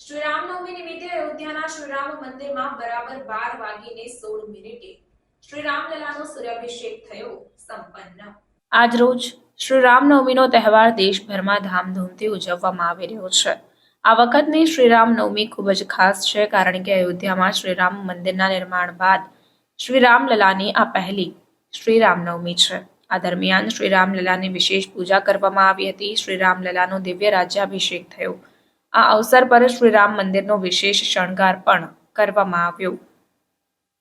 શ્રી રામનવમી નિમિત્તે અયોધ્યાના શ્રીરામ મંદિરમાં બરાબર બાર વાગીને સોળ મિનિટે શ્રી રામલલાનો સૂર્યાભિષેક થયો સંપન્ન. આજરોજ શ્રી રામનવમીનો તહેવાર દેશભરમાં ધામધૂમથી ઉજવવામાં આવી રહ્યો છે. આ વખતની શ્રી રામનવમી ખૂબ જ ખાસ છે કારણ કે અયોધ્યામાં શ્રી રામ મંદિરના નિર્માણ બાદ શ્રી રામલલાની આ પહેલી શ્રી રામનવમી છે. આ દરમિયાન શ્રી રામલલાની વિશેષ પૂજા કરવામાં આવી હતી. શ્રી રામલલાનો દિવ્ય રાજ્યાભિષેક થયો. આ અવસર પર શ્રી રામ મંદિરનો વિશેષ શણગાર પણ કરવામાં આવ્યો.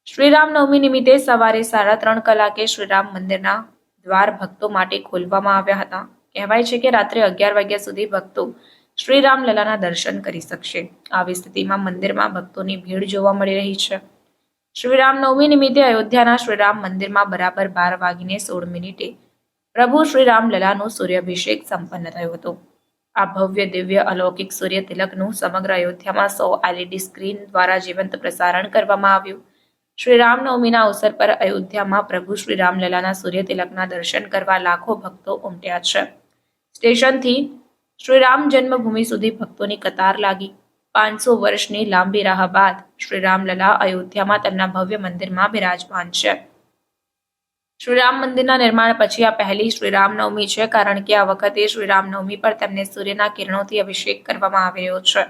શ્રી રામનવમી નિમિત્તે સવારે સાડા ત્રણ કલાકે શ્રી રામ મંદિરના દ્વાર ભક્તો માટે ખોલવામાં આવ્યા હતા. કહેવાય છે કે રાત્રે અગિયાર વાગ્યા સુધી ભક્તો શ્રી રામલલાના દર્શન કરી શકશે. આવી સ્થિતિમાં મંદિરમાં ભક્તોની ભીડ જોવા મળી રહી છે. શ્રી નિમિત્તે અયોધ્યાના શ્રીરામ મંદિરમાં બરાબર બાર વાગીને સોળ મિનિટે પ્રભુ શ્રી રામલલાનો સૂર્યાભિષેક સંપન્ન થયો હતો. આ ભવ્ય, દિવ્ય, અલૌકિક સૂર્ય તિલકનું સમગ્ર અયોધ્યામાં સો એલઈડી સ્ક્રીન દ્વારા જીવંત પ્રસારણ કરવામાં આવ્યું. શ્રી રામનવમીના અવસર પર અયોધ્યામાં પ્રભુ શ્રી રામલલાના સૂર્ય તિલકના દર્શન કરવા લાખો ભક્તો ઉમટ્યા છે. સ્ટેશનથી શ્રી રામ જન્મભૂમિ સુધી ભક્તોની કતાર લાગી. પાંચસો વર્ષની લાંબી રાહ બાદ શ્રી રામલલા અયોધ્યામાં તેમના ભવ્ય મંદિરમાં બિરાજમાન છે. શ્રી રામ મંદિરના નિર્માણ પછી આ પહેલી શ્રી રામનવમી છે, કારણ કે આ વખતે શ્રી રામનવમી પર તેમને સૂર્યના કિરણોથી અભિષેક કરવામાં આવી રહ્યો છે.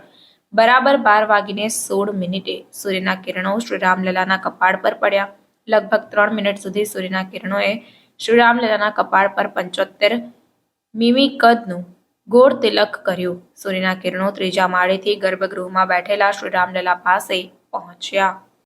બરાબર બાર વાગીને સોળ મિનિટે સૂર્યના કિરણો શ્રી રામલલાના કપાળ પર પડ્યા. લગભગ ત્રણ મિનિટ સુધી સૂર્યના કિરણોએ શ્રી રામલલાના કપાળ પર પંચોતેર મીમી કદનું ગોળ તિલક કર્યું. સૂર્યના કિરણો ત્રીજા માળેથી ગર્ભગૃહમાં બેઠેલા શ્રી રામલલા પાસે પહોંચ્યા.